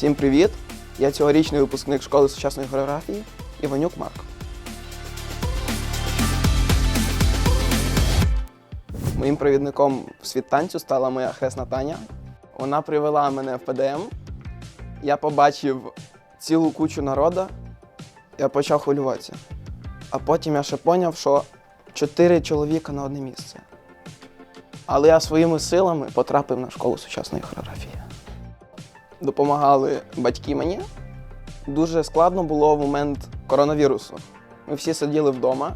Всім привіт! Я цьогорічний випускник школи сучасної хореографії Іванюк Марк. Моїм провідником в світ танцю стала моя хресна Таня. Вона привела мене в ПДМ. Я побачив цілу кучу народу, я почав хвилюватися. А потім я ще поняв, що чотири чоловіка на одне місце. Але я своїми силами потрапив на школу сучасної хореографії. Допомагали батьки мені. Дуже складно було в момент коронавірусу. Ми всі сиділи вдома.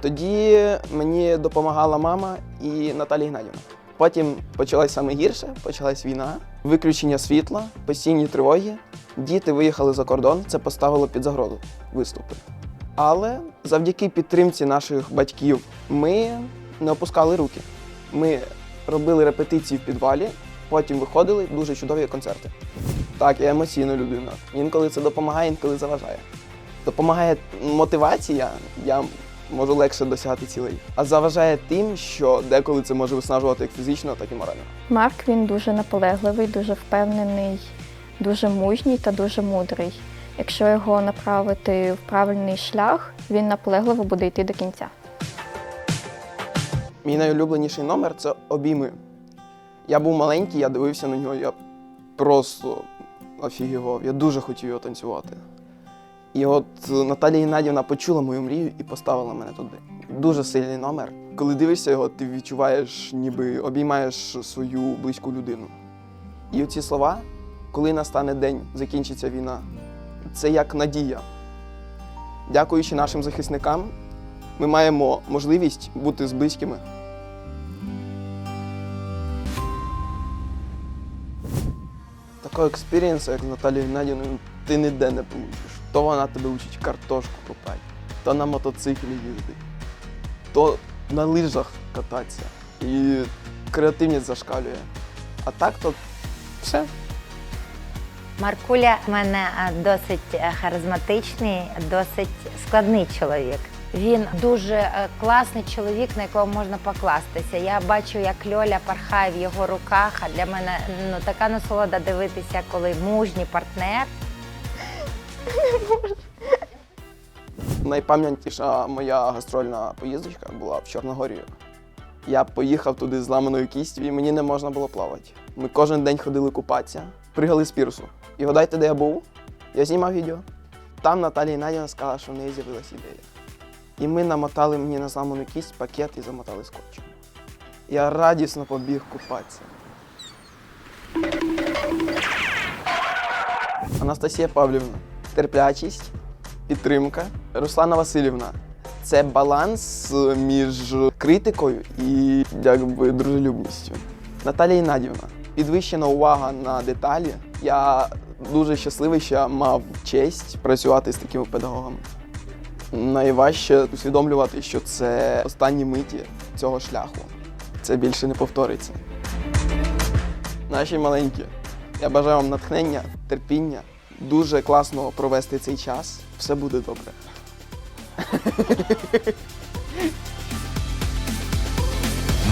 Тоді мені допомагала мама і Наталія Геннадівна. Потім почалось саме гірше, почалась війна, виключення світла, постійні тривоги. Діти виїхали за кордон, це поставило під загрозу виступи. Але завдяки підтримці наших батьків ми не опускали руки. Ми робили репетиції в підвалі, потім виходили дуже чудові концерти. Так, я емоційна людина. Інколи це допомагає, інколи заважає. Допомагає мотивація, я можу легше досягати цілей. А заважає тим, що деколи це може виснажувати як фізично, так і морально. Марк він дуже наполегливий, дуже впевнений, дуже мужній та дуже мудрий. Якщо його направити в правильний шлях, він наполегливо буде йти до кінця. Мій найулюбленіший номер це обійми. Я був маленький, я дивився на нього, я просто офігівав. Я дуже хотів його танцювати. І от е, Наталія Геннадівна почула мою мрію і поставила мене туди. Дуже сильний номер. Коли дивишся його, ти відчуваєш, ніби обіймаєш свою близьку людину. І оці слова, коли настане день, закінчиться війна, це як надія. Дякуючи нашим захисникам, ми маємо можливість бути з близькими. Такого експірієнсу, як з Наталією Геннадівною, ти ніде не получиш. То вона тебе учить картошку копати, то на мотоциклі їздить, то на лижах кататися. І креативність зашкалює. А так то все. Маркуля в мене досить е, харизматичний, досить складний чоловік. Він дуже е, класний чоловік, на якого можна покластися. Я бачу, як Льоля пархає в його руках. А для мене ну така насолода дивитися, коли мужній партнер. Найпам'ятніша моя гастрольна поїздочка була в Чорногорію. Я поїхав туди з ламаною кістю, і мені не можна було плавати. Ми кожен день ходили купатися, пригали з пірсу. І гадайте, де я був? Я знімав відео. Там Наталія Надіна сказала, що в неї з'явилася ідея. І ми намотали мені на зламану кість пакет і замотали скотчем. Я радісно побіг купатися. Анастасія Павлівна, терплячість, підтримка. Руслана Васильівна. Це баланс між критикою і якби дружелюбністю. Наталія Геннадівна. Підвищена увага на деталі. Я дуже щасливий, що я мав честь працювати з такими педагогами. Найважче усвідомлювати, що це останні миті цього шляху. Це більше не повториться. Наші маленькі, я бажаю вам натхнення, терпіння, дуже класно провести цей час. Все буде добре.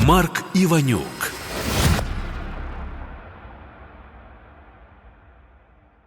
Марк Іванюк